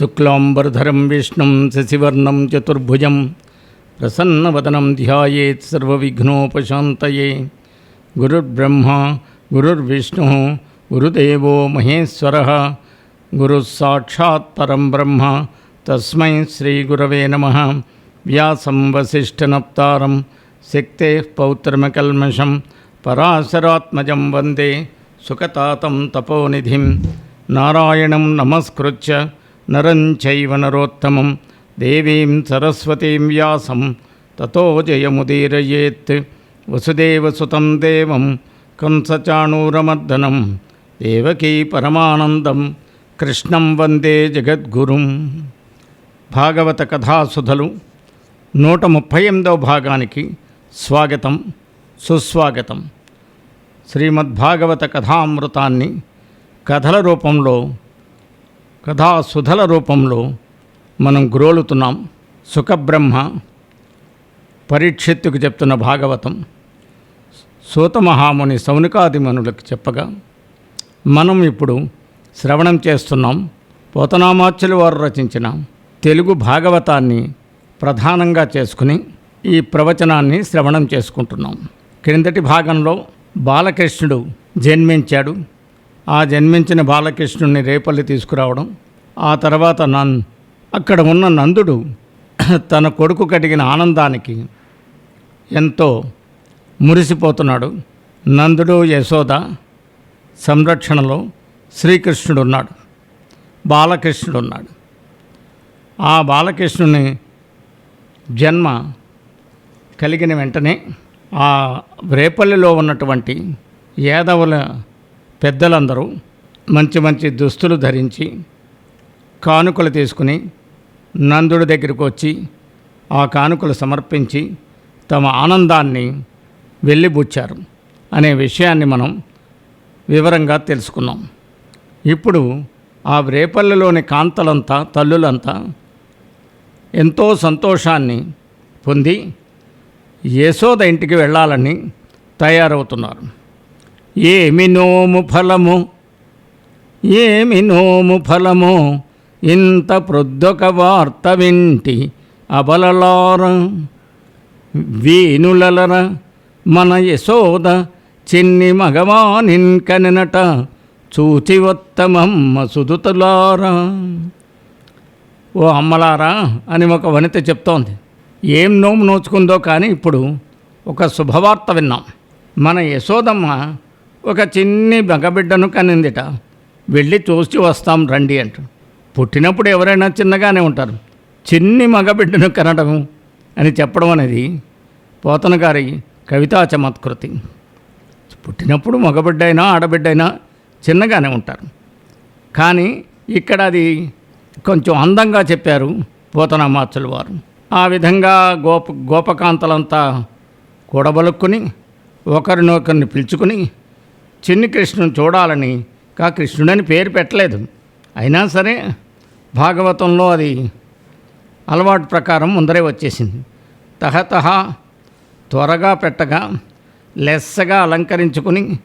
శుక్లాంబరధరం విష్ణుం శశివర్ణం చతుర్భుజం ప్రసన్నవదనం ధ్యాయేత్ సర్వవిఘ్నోపశాంతయే. గురుర్బ్రహ్మ గురుర్విష్ణు గురుదేవో మహేశ్వర. గురుస్సాక్షాత్ పరం బ్రహ్మ తస్మై శ్రీగురవే నమ. వ్యాసం వసిష్ఠనప్తారం శక్తే పౌత్రమకల్మషం పరాశరాత్మజం వందే సుఖతాతం తపోనిధిం. నారాయణం నమస్కృత్య నరం చైవ నరోత్తమం. దేవీం సరస్వతీం వ్యాసం. తతో జయముదీరయేత్. వసుదేవసుతం దేవం. కంసచాణూరమర్దనం. దేవకీ పరమానందం. కృష్ణం వందే జగద్గురుం. భాగవత కథాసుధలు. నూట ముప్పై ఎనిమిదవ భాగానికి స్వాగతం సుస్వాగతం. శ్రీమద్భాగవత కథామృతాన్ని కథల రూపంలో కథాసుధల రూపంలో మనం గ్రోలుతున్నాం. సుఖబ్రహ్మ పరీక్షిత్తుకు చెప్తున్న భాగవతం సూతమహాముని సౌనికాదిమనులకు చెప్పగా మనం ఇప్పుడు శ్రవణం చేస్తున్నాం. పోతనామాచ్యులు వారు రచించిన తెలుగు భాగవతాన్ని ప్రధానంగా చేసుకుని ఈ ప్రవచనాన్ని శ్రవణం చేసుకుంటున్నాం. క్రిందటి భాగంలో బాలకృష్ణుడు జన్మించాడు. ఆ జన్మించిన బాలకృష్ణుడిని రేపల్లి తీసుకురావడం ఆ తర్వాత నన్ అక్కడ ఉన్న నందుడు తన కొడుకు కడిగిన ఆనందానికి ఎంతో మురిసిపోతున్నాడు. నందుడు యశోద సంరక్షణలో శ్రీకృష్ణుడు ఉన్నాడు బాలకృష్ణుడు ఉన్నాడు ఆ బాలకృష్ణుని జన్మ కలిగిన వెంటనే ఆ రేపల్లిలో ఉన్నటువంటి యాదవుల పెద్దలందరూ మంచి మంచి దుస్తులు ధరించి కానుకలు తీసుకుని నందుడి దగ్గరికి వచ్చి ఆ కానుకలు సమర్పించి తమ ఆనందాన్ని వెళ్ళిబుచ్చారు అనే విషయాన్ని మనం వివరంగా తెలుసుకున్నాం. ఇప్పుడు ఆ రేపల్లెలోని కాంతలంతా తల్లులంతా ఎంతో సంతోషాన్ని పొంది యశోద ఇంటికి వెళ్ళాలని తయారవుతున్నారు. ఏమి నోము ఫలము? ఏమి నోము ఫలము? ఇంత ప్రొద్దొక వార్త వింటి అబలలార వీనులలర మన యశోద చిన్ని మగవానిన్ కననట చూచి సుదుతులారా. ఓ అమ్మలారా అని ఒక వనిత చెప్తోంది. ఏం నోము నోచుకుందో కానీ ఇప్పుడు ఒక శుభవార్త విన్నాం. మన యశోదమ్మ ఒక చిన్ని మగబిడ్డను కనిందిట. వెళ్ళి చూసి వస్తాం రండి అంట. పుట్టినప్పుడు ఎవరైనా చిన్నగానే ఉంటారు. చిన్ని మగబిడ్డను కనడం అని చెప్పడం అనేది పోతన గారి కవితా చమత్కృతి. పుట్టినప్పుడు మగబిడ్డ అయినా ఆడబిడ్డ అయినా చిన్నగానే ఉంటారు. కానీ ఇక్కడ అది కొంచెం అందంగా చెప్పారు పోతనామాచుల వారు. ఆ విధంగా గోప గోపకాంతలంతా కూడబలుక్కుని ఒకరినొకరిని పిలుచుకుని చిన్ని కృష్ణుని చూడాలని కా కృష్ణుడని పేరు పెట్టలేదు. అయినా సరే భాగవతంలో అది అలవాటు ప్రకారం ముందరే వచ్చేసింది. తహతహ త్వరగా పెట్టగా లెస్సగా అలంకరించుకుని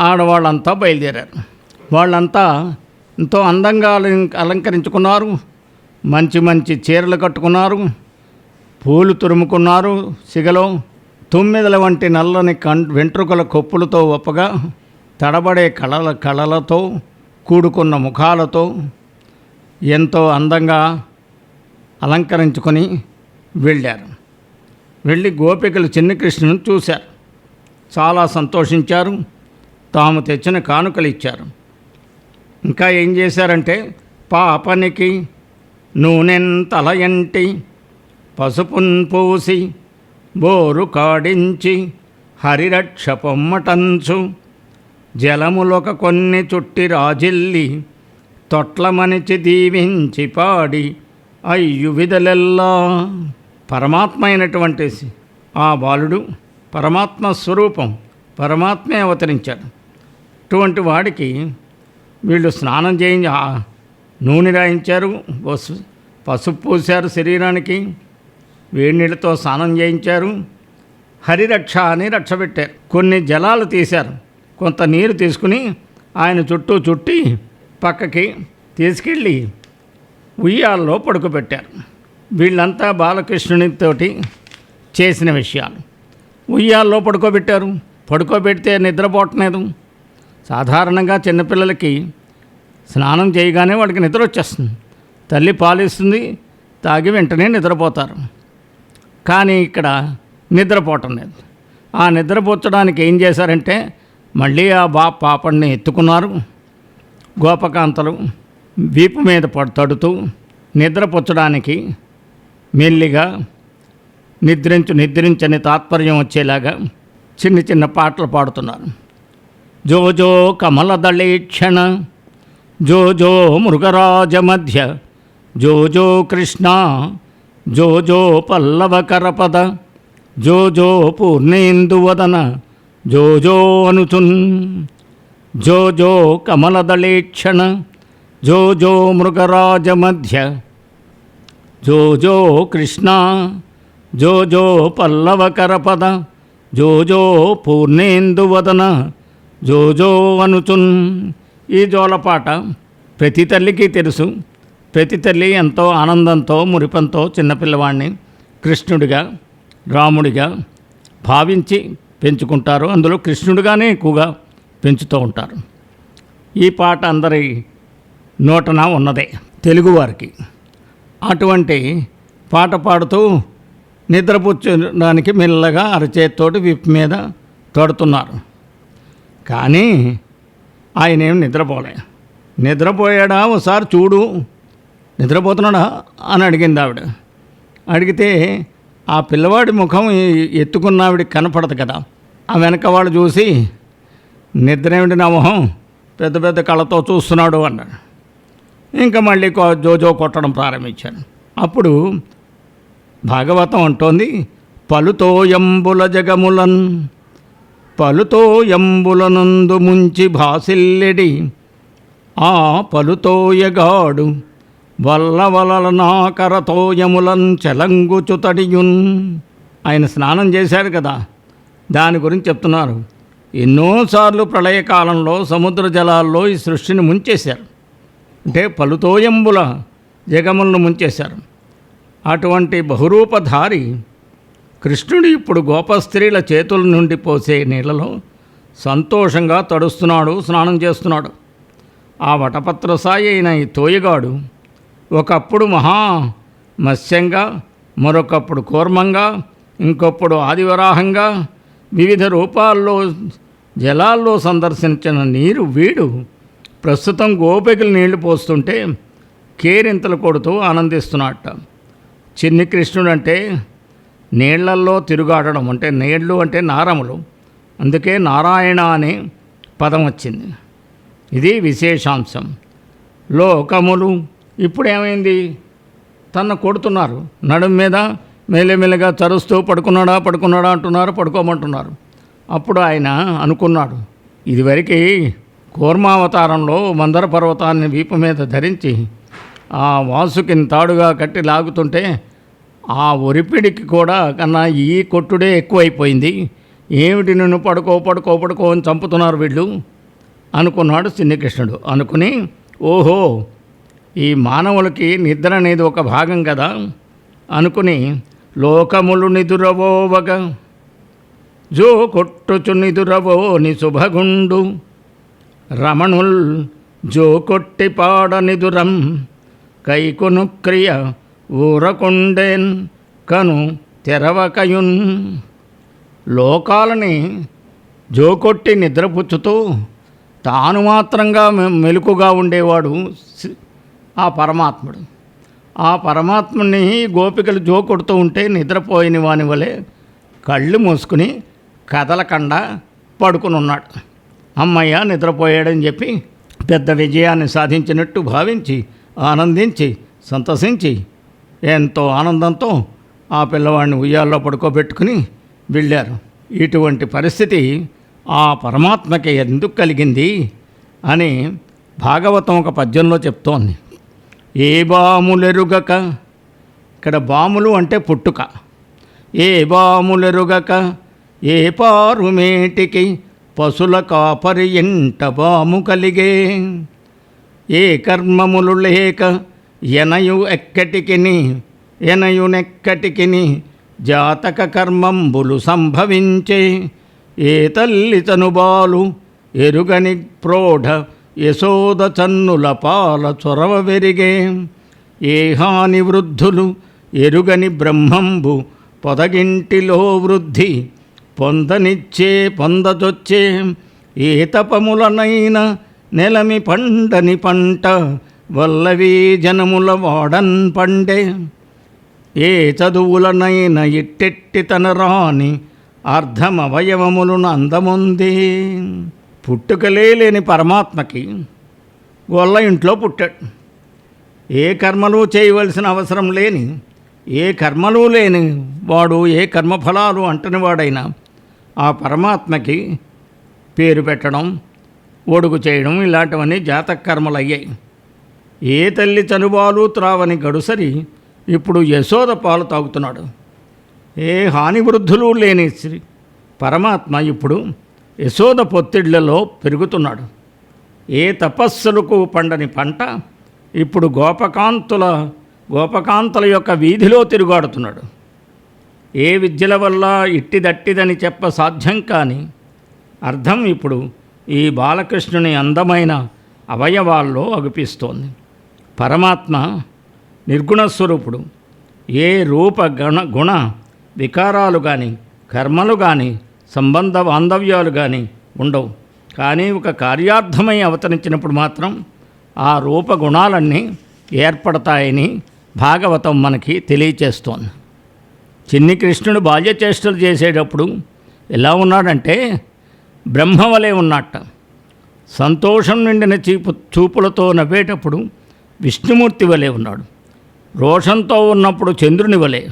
ఆడవాళ్ళంతా బయలుదేరారు. వాళ్ళంతా ఎంతో అందంగా అలంకరించుకున్నారు. మంచి మంచి చీరలు కట్టుకున్నారు. పూలు తురుముకున్నారు. సిగలో తుమ్మిదల వంటి నల్లని కం వెంట్రుకల కొప్పులతో ఒప్పగా తడబడే కళల కళలతో కూడుకున్న ముఖాలతో ఎంతో అందంగా అలంకరించుకొని వెళ్ళారు. వెళ్ళి గోపికలు చిన్నకృష్ణను చూశారు. చాలా సంతోషించారు. తాము తెచ్చిన కానుకలు ఇచ్చారు. ఇంకా ఏం చేశారంటే పాపనికి నూనెంతలయంటి పసుపున్ పూసి బోరు కాడించి హరిరక్ష పొమ్మటంచు జలములొక కొన్ని చుట్టి రాజిల్లి తొట్లమనిచి దీవించి పాడి అయ్యు విధలెల్లా పరమాత్మ అయినటువంటి ఆ బాలుడు పరమాత్మ స్వరూపం పరమాత్మే అవతరించాడు. అటువంటి వాడికి వీళ్ళు స్నానం చేయించి నూనె రాయించారు పసు- పసుపు పూశారు శరీరానికి. వేడి నీళ్ళతో స్నానం చేయించారు. హరిరక్ష అని రక్ష పెట్టారు. కొన్ని జలాలు తీశారు. కొంత నీరు తీసుకుని ఆయన చుట్టూ చుట్టి పక్కకి తీసుకెళ్ళి ఉయ్యాల్లో పడుకోబెట్టారు. వీళ్ళంతా బాలకృష్ణునితోటి చేసిన విషయాలు. ఉయ్యాల్లో పడుకోబెట్టారు. పడుకోబెడితే నిద్రపోవట్లేదు. సాధారణంగా చిన్నపిల్లలకి స్నానం చేయగానే వాడికి నిద్ర వచ్చేస్తుంది. తల్లి పాలిస్తుంది. తాగి వెంటనే నిద్రపోతారు. కానీ ఇక్కడ నిద్రపోవటం లేదు. ఆ నిద్రపోర్చడానికి ఏం చేశారంటే మళ్ళీ ఆ బా పాపడిని ఎత్తుకున్నారు. గోపకాంతలు వీపు మీద పడు తడుతూ నిద్రపుచ్చడానికి మెల్లిగా నిద్రించు నిద్రించని తాత్పర్యం వచ్చేలాగా చిన్న చిన్న పాటలు పాడుతున్నారు. జోజో కమలదళీక్షణ జోజో మృగరాజ మధ్య జోజో కృష్ణ జో జో పల్లవకరపద జో జో పూర్ణేందువదన జో జో అనుచున్ జో జో కమలదళీక్షణ జో జో మృగరాజ మధ్య జో జో కృష్ణ జో జో పల్లవకరపద జో జో పూర్ణేందువదన జో జో అనుచున్. ఈ జోలపాట ప్రతి తల్లికి తెలుసు. ప్రతి తల్లి ఎంతో ఆనందంతో మురిపంతో చిన్నపిల్లవాడిని కృష్ణుడిగా రాముడిగా భావించి పెంచుకుంటారు. అందులో కృష్ణుడిగానే ఎక్కువగా పెంచుతూ ఉంటారు. ఈ పాట అందరి నోటన ఉన్నదే తెలుగువారికి అటువంటి పాట పాడుతూ నిద్రపుచ్చడానికి మెల్లగా అరచేతితోటి విప్ మీద తడుతున్నారు. కానీ ఆయన నిద్రపోలే. నిద్రపోయాడా? ఒకసారి చూడు. నిద్రపోతున్నాడా అని అడిగింది ఆవిడ. అడిగితే ఆ పిల్లవాడి ముఖం ఎత్తుకున్న ఆవిడకి కనపడదు కదా. ఆ వెనక వాడు చూసి నిద్ర ఏమిటి నా మొహం? పెద్ద పెద్ద కళ్ళతో చూస్తున్నాడు అన్నాడు. ఇంకా మళ్ళీ జోజో కొట్టడం ప్రారంభించాను అప్పుడు భాగవతం అంటోంది పలుతో ఎంబుల జగములన్ పలుతో ఎంబులనందు ముంచి భాసిల్లెడి ఆ పలుతోయగాడు వల్ల వలల చెలంగుచుతడియున్. ఆయన స్నానం చేశారు కదా దాని గురించి చెప్తున్నారు. ఎన్నోసార్లు ప్రళయకాలంలో సముద్ర జలాల్లో ఈ సృష్టిని ముంచేశారు. అంటే పలుతోయంబుల జగములను ముంచేశారు. అటువంటి బహురూపధారి కృష్ణుడు ఇప్పుడు గోపస్త్రీల చేతుల నుండి పోసే నీళ్ళలో సంతోషంగా తడుస్తున్నాడు స్నానం చేస్తున్నాడు. ఆ వటపత్ర సాయి అయిన ఈ తోయగాడు ఒకప్పుడు మహా మత్స్యంగా మరొకప్పుడు కూర్మంగా ఇంకొప్పుడు ఆదివరాహంగా వివిధ రూపాల్లో జలాల్లో సందర్శించిన నీరు వీడు. ప్రస్తుతం గోపికలు నీళ్ళు పోస్తుంటే కేరింతలు కొడుతూ ఆనందిస్తున్నట్ట చిన్ని కృష్ణుడు అంటే నీళ్ళల్లో తిరుగాడడం అంటే నీళ్ళు అంటే నారములు. అందుకే నారాయణ అనే పదం వచ్చింది. ఇది విశేషాంశం. లోకములు ఇప్పుడు ఏమైంది తన కొడుతున్నారు. నడుం మీద మెల్లమెల్లగా చరుస్తూ పడుకున్నాడా పడుకున్నాడా అంటున్నారు పడుకోమంటున్నారు. అప్పుడు ఆయన అనుకున్నాడు ఇదివరకు కూర్మావతారంలో మందర పర్వతాన్ని వీపు మీద ధరించి ఆ వాసుకిని తాడుగా కట్టి లాగుతుంటే ఆ ఒరిపిడికి కూడా కన్నా ఈ కొట్టుడే ఎక్కువైపోయింది. ఏమిటి నిన్ను పడుకో పడుకో పడుకో అని చంపుతున్నారు వీళ్ళు? అనుకున్నాడు చిన్నకృష్ణుడు అనుకుని ఓహో ఈ మానవులకి నిద్ర అనేది ఒక భాగం కదా? అనుకుని లోకములు నిదురవోవగ జో కొట్టుచు నిదురవో ని శుభగుండు. రమణుల్ జో కొట్టి పాడ నిదురం. కైకొను క్రియ ఊరకొండేన్ కను తెరవకయున్. లోకాలని జోకొట్టి నిద్రపుచ్చుతూ తాను మాత్రంగా మె- ఉండేవాడు సి- ఆ పరమాత్ముడు. ఆ పరమాత్ముని గోపికలు జోకొడుతూ ఉంటే నిద్రపోయిన వాని వలె కళ్ళు మూసుకుని కదలకుండా పడుకుని ఉన్నాడు అమ్మయ్య నిద్రపోయాడని చెప్పి పెద్ద విజయాన్ని సాధించినట్టు భావించి ఆనందించి సంతసించి ఎంతో ఆనందంతో ఆ పిల్లవాడిని ఉయ్యాల్లో పడుకోబెట్టుకుని వెళ్ళారు. ఇటువంటి పరిస్థితి ఆ పరమాత్మకి ఎందుకు కలిగింది అని భాగవతం ఒక పద్యంలో చెప్తోంది. ఏ బాములెరుగక? ఇక్కడ బాములు అంటే పుట్టుక. ఏ బాములెరుగక? ఏ పారుమేటికి పశుల కాపరి ఎంట బాము కలిగే. ఏ కర్మములు లేక? ఎనయు ఎక్కటికిని? ఎనయునెక్కటికిని జాతక కర్మంబులు సంభవించే. ఏ తల్లి తనుబాలు ఎరుగని ప్రోఢ యశోద చన్నుల పాల చొరవ వెరిగే ఏహాని వృద్ధులు ఎరుగని బ్రహ్మంబు పొదగింటిలో వృద్ధి పొందనిచ్చే పొందచొచ్చే ఏ తపములనైన నెలమి పండని పంట వల్లవీ జనముల వాడన్ పండే. ఏ చదువులనైన ఇట్టెట్టి తన రాని అర్ధమవయవములను అందముంది. పుట్టుకలే లేని పరమాత్మకి గొల్ల ఇంట్లో పుట్టాడు. ఏ కర్మలు చేయవలసిన అవసరం లేని ఏ కర్మలు లేని వాడు ఏ కర్మఫలాలు అంటని వాడైనా ఆ పరమాత్మకి పేరు పెట్టడం ఒడుగు చేయడం ఇలాంటివన్నీ జాతక కర్మలు అయ్యాయి. ఏ తల్లి చనుబాలు త్రావని గడుసరి ఇప్పుడు యశోద పాలు తాగుతున్నాడు. ఏ హాని వృద్ధులు లేని శ్రీ పరమాత్మ ఇప్పుడు యశోద పొత్తిళ్ళలో పెరుగుతున్నాడు. ఏ తపస్సులకు పండని పంట ఇప్పుడు గోపకాంతుల గోపకాంతుల యొక్క వీధిలో తిరుగాడుతున్నాడు. ఏ విద్యల వల్ల ఇట్టిదట్టిదని చెప్ప సాధ్యం కాని అర్థం ఇప్పుడు ఈ బాలకృష్ణుని అందమైన అవయవాల్లో అగుపిస్తోంది. పరమాత్మ నిర్గుణస్వరూపుడు ఏ రూప గణ గుణ వికారాలు కానీ కర్మలు కానీ సంబంధ బాంధవ్యాలు కానీ ఉండవు. కానీ ఒక కార్యార్థమై అవతరించినప్పుడు మాత్రం ఆ రూపగుణాలన్నీ ఏర్పడతాయని భాగవతం మనకి తెలియచేస్తోంది. చిన్ని కృష్ణుడు బాల్యచేష్టలు చేసేటప్పుడు ఎలా ఉన్నాడంటే బ్రహ్మవలే ఉన్నట్ట. సంతోషం నిండిన చీపు చూపులతో నవ్వేటప్పుడు విష్ణుమూర్తి వలె ఉన్నాడు. రోషంతో ఉన్నప్పుడు చంద్రుని వలె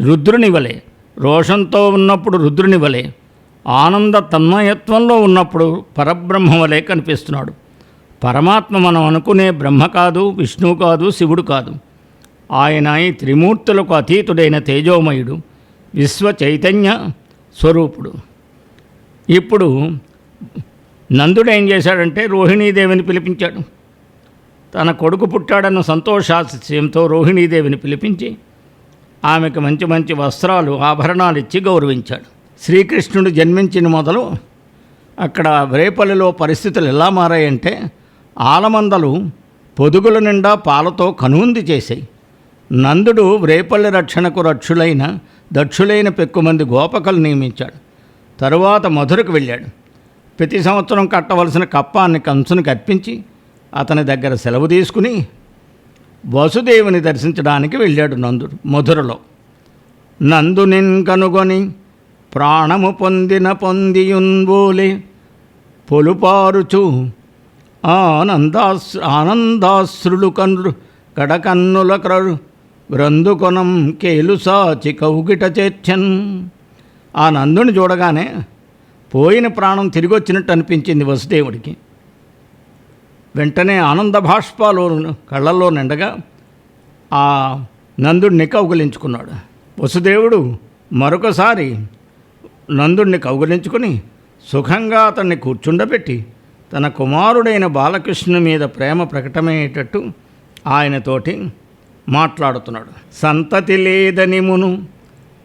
రుద్రుని వలె రోషంతో ఉన్నప్పుడు రుద్రుని వలె ఆనంద తన్మయత్వంలో ఉన్నప్పుడు పరబ్రహ్మ వలె కనిపిస్తున్నాడు. పరమాత్మ మనం అనుకునే బ్రహ్మ కాదు విష్ణువు కాదు శివుడు కాదు. ఆయన ఈ త్రిమూర్తులకు అతీతుడైన తేజోమయుడు విశ్వ చైతన్య స్వరూపుడు. ఇప్పుడు నందుడు ఏం చేశాడంటే రోహిణీదేవిని పిలిపించాడు. తన కొడుకు పుట్టాడన్న సంతోషాశయంతో రోహిణీదేవిని పిలిపించి ఆమెకు మంచి మంచి వస్త్రాలు ఆభరణాలు ఇచ్చి గౌరవించాడు. శ్రీకృష్ణుడు జన్మించిన మొదలు అక్కడ రేపల్లిలో పరిస్థితులు ఎలా మారాయంటే ఆలమందలు పొదుగుల నిండా పాలతో కనుంది చేశాయి. నందుడు రేపల్లి రక్షణకు రక్షులైన దక్షులైన పెక్కుమంది గోపకలు నియమించాడు. తరువాత మధురకు వెళ్ళాడు. ప్రతి సంవత్సరం కట్టవలసిన కప్పాన్ని కంసునికి అర్పించి అతని దగ్గర సెలవు తీసుకుని వసుదేవుని దర్శించడానికి వెళ్ళాడు నందుడు మధురలో. నందునిన్ కనుగొని ప్రాణము పొందిన పొందియున్బోలే పొలుపారుచు. ఆనందాస్ ఆనందాశ్రులు కన్ను కడకన్నుల క్రరు గ్రంథుకొనం కేలుసాచి కౌగిట చేర్చన్. ఆ నందుని చూడగానే పోయిన ప్రాణం తిరిగి వచ్చినట్టు అనిపించింది వసుదేవుడికి. వెంటనే ఆనంద భాష్పాలు కళ్ళల్లో నిండగా ఆ నందుడిని కౌగులించుకున్నాడు. వసుదేవుడు మరొకసారి నందుణ్ణి కౌగలించుకుని సుఖంగా అతన్ని కూర్చుండబెట్టి తన కుమారుడైన బాలకృష్ణుని మీద ప్రేమ ప్రకటమయ్యేటట్టు ఆయనతోటి మాట్లాడుతున్నాడు. సంతతి లేదని మును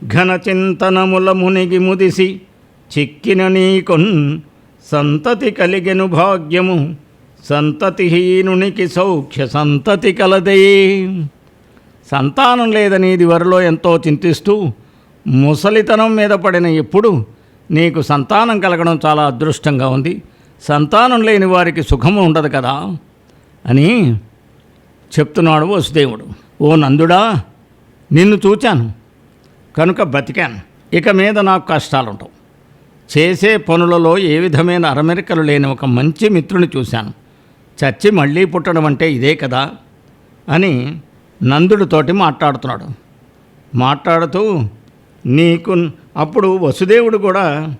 ఘనచింతనముల మునిగి ముదిసి చిక్కిన నీకొన్ సంతతి కలిగెను భాగ్యము సంతతిహీనునికి సౌఖ్య సంతతి కలదే సంతానం లేదని ఇది వరలో ఎంతో చింతిస్తూ ముసలితనం మీద పడిన ఎప్పుడు నీకు సంతానం కలగడం చాలా అదృష్టంగా ఉంది. సంతానం లేని వారికి సుఖము ఉండదు కదా అని చెప్తున్నాడు వసుదేవుడు. ఓ నందుడా నిన్ను చూచాను కనుక బతికాను ఇక మీద నాకు కష్టాలుంటావు చేసే పనులలో ఏ విధమైన అరమెరికలు లేని ఒక మంచి మిత్రుని చూశాను. చచ్చి మళ్ళీ పుట్టడం అంటే ఇదే కదా అని నందుడితోటి మాట్లాడుతున్నాడు. మాట్లాడుతూ నీకు అప్పుడు వసుదేవుడు కూడా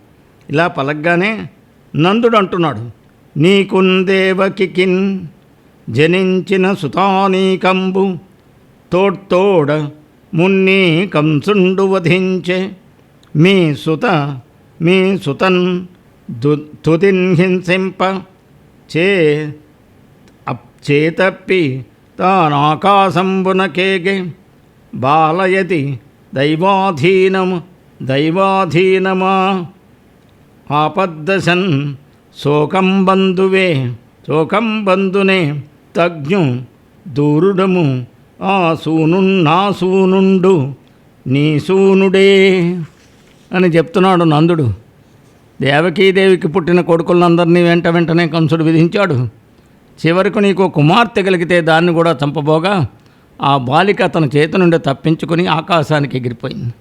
ఇలా పలగ్గానే నందుడు అంటున్నాడు నీకుందేవకికిన్ జనించిన సుతానీకంబు తోడ్తోడ మున్ని కంసుండు వధించే. మీ సుత మీ సుతన్ దు తుదిన్ హింసింప. చే చేతప్పి తానాకాశంబునకేగే బాలయతి దైవాధీనము దైవాధీనమా? ఆపద్దశన్ శోకం బంధువే శోకం బంధునే తజ్ఞు దూరుడము ఆ సూనున్నా సూనుండు నీ సూనుడే అని చెప్తున్నాడు నందుడు. దేవకీదేవికి పుట్టిన కొడుకులందరినీ వెంట వెంటనే కంసుడు విధించాడు. చివరకు నీకు కుమార్తె కలిగితే దాన్ని కూడా చంపబోగా ఆ బాలిక తన చేతి నుండి తప్పించుకుని ఆకాశానికి ఎగిరిపోయింది.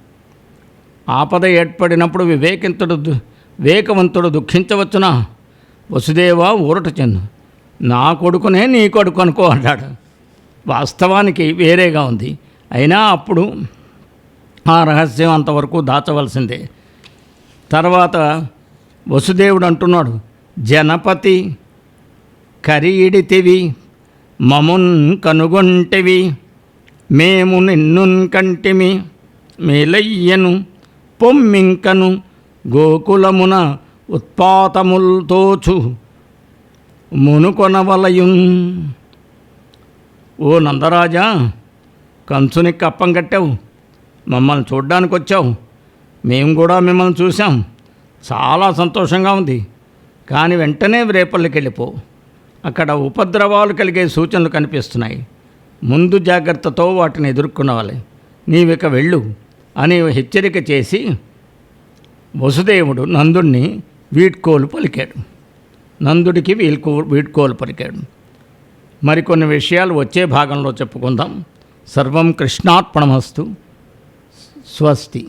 ఆపద ఏర్పడినప్పుడు వివేకింతుడు దు- వివేకవంతుడు దుఃఖించవచ్చునా? వసుదేవ ఊరట చెందు నా కొడుకునే నీ కొడుకు అనుకో అన్నాడు. వాస్తవానికి వేరేగా ఉంది. అయినా అప్పుడు ఆ రహస్యం అంతవరకు దాచవలసిందే. తర్వాత వసుదేవుడు అంటున్నాడు జనపతి కరీడితివి మమున్ కనుగొంటివి మేము నిన్నున్ కంటిమి మేలయ్యను పొమ్మింకను గోకులమున ఉత్పాతముల్తోచు మునుకొనవలయున్. ఓ నందరాజా కంచుని కప్పం కట్టావు మమ్మల్ని చూడ్డానికి వచ్చావు మేము కూడా మిమ్మల్ని చూసాం చాలా సంతోషంగా ఉంది. కానీ వెంటనే రేపల్లికి వెళ్ళిపో అక్కడ ఉపద్రవాలు కలిగే సూచనలు కనిపిస్తున్నాయి. ముందు జాగ్రత్తతో వాటిని ఎదుర్కొనవాలి నీవిక వెళ్ళు అని హెచ్చరిక చేసి వసుదేవుడు నందుణ్ణి వీడ్కోలు పలికాడు. నందుడికి వీల్కో వీడ్కోలు పలికాడు. మరికొన్ని విషయాలు వచ్చే భాగంలో చెప్పుకుందాం. సర్వం కృష్ణార్పణమస్తు. స్వస్తి.